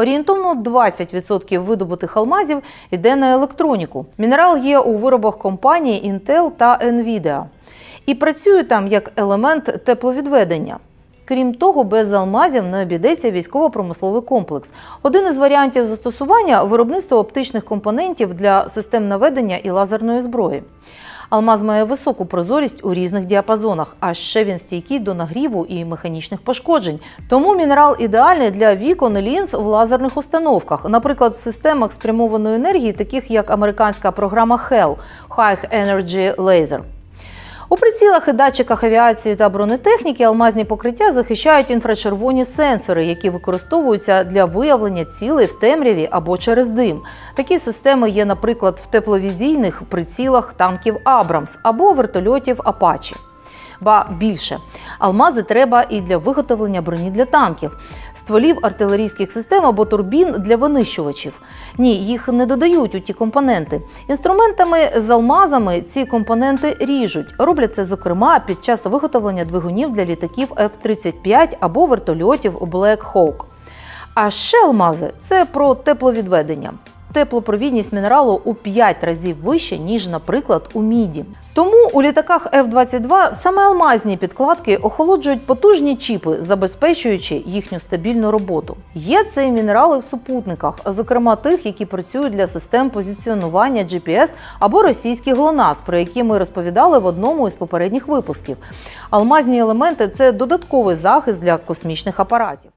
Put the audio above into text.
Орієнтовно 20% видобутих алмазів йде на електроніку. Мінерал є у виробах компанії Intel та Nvidia. І працює там як елемент тепловідведення. Крім того, без алмазів не обійдеться військово-промисловий комплекс. Один із варіантів застосування виробництво оптичних компонентів для систем наведення і лазерної зброї. Алмаз має високу прозорість у різних діапазонах, а ще він стійкий до нагріву і механічних пошкоджень. Тому мінерал ідеальний для вікон і лінз в лазерних установках, наприклад, в системах спрямованої енергії, таких як американська програма HEL – High Energy Laser. У прицілах і датчиках авіації та бронетехніки алмазні покриття захищають інфрачервоні сенсори, які використовуються для виявлення цілей в темряві або через дим. Такі системи є, наприклад, в тепловізійних прицілах танків Абрамс або вертольотів Апачі. Ба більше алмази треба і для виготовлення броні для танків, стволів артилерійських систем або турбін для винищувачів. Ні, їх не додають у ті компоненти. Інструментами з алмазами ці компоненти ріжуть. Роблять це, зокрема, під час виготовлення двигунів для літаків F-35 або вертольотів Black Hawk. А ще алмази це про тепловідведення. Теплопровідність мінералу у 5 разів вище, ніж, наприклад, у міді. Тому у літаках F-22 саме алмазні підкладки охолоджують потужні чіпи, забезпечуючи їхню стабільну роботу. Є це і мінерали в супутниках, зокрема тих, які працюють для систем позиціонування GPS або російський ГЛОНАСС, про які ми розповідали в одному із попередніх випусків. Алмазні елементи це додатковий захист для космічних апаратів.